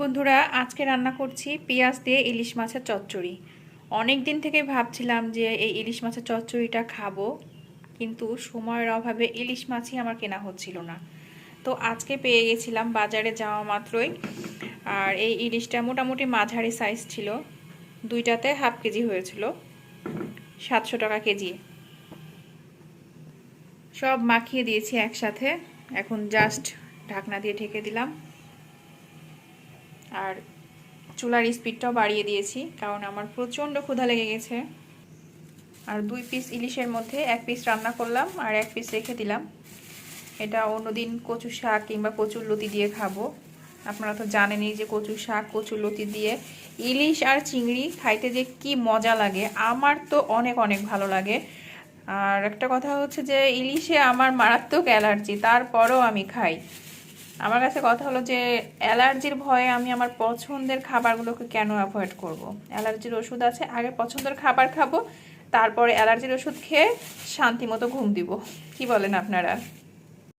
বন্ধুরা, আজকে রান্না করছি পেঁয়াজ দিয়ে ইলিশ মাছের চচ্চড়ি। অনেক দিন থেকে ভাবছিলাম যে এই ইলিশ মাছের চচ্চড়িটা খাব, কিন্তু সময়ের অভাবে ইলিশ মাছই আমার কেনা হচ্ছিল না। তো আজকে পেয়ে গেছিলাম বাজারে যাওয়া মাত্রই, আর এই ইলিশটা মোটামুটি মাঝারি সাইজ ছিল। দুইটাতে হাফ কেজি হয়েছিল, সাতশো টাকা কেজি। সব মাখিয়ে দিয়েছি একসাথে, এখন জাস্ট ঢাকনা দিয়ে ঢেকে দিলাম। আর চুলার স্পিডটাও বাড়িয়ে দিয়েছি, কারণ আমার প্রচণ্ড ক্ষুধা লেগে গেছে। আর দুই পিস ইলিশের মধ্যে এক পিস রান্না করলাম আর এক পিস রেখে দিলাম। এটা অন্যদিন কচু শাক কিংবা কচুর লতি দিয়ে খাব। আপনারা তো জানেনই যে কচু শাক, কচুর লতি দিয়ে ইলিশ আর চিংড়ি খাইতে যে কি মজা লাগে, আমার তো অনেক অনেক ভালো লাগে। আর একটা কথা হচ্ছে যে ইলিশে আমার মারাত্মক অ্যালার্জি, তারপরও আমি খাই। আমার কাছে কথা হলো যে, অ্যালার্জির ভয়ে আমি আমার পছন্দের খাবারগুলোকে কেন অ্যাভয়েড করব। অ্যালার্জির ওষুধ আছে, আগে পছন্দের খাবার খাব, তারপরে অ্যালার্জির ওষুধ খেয়ে শান্তি মতো ঘুম দিব কি বলেন আপনারা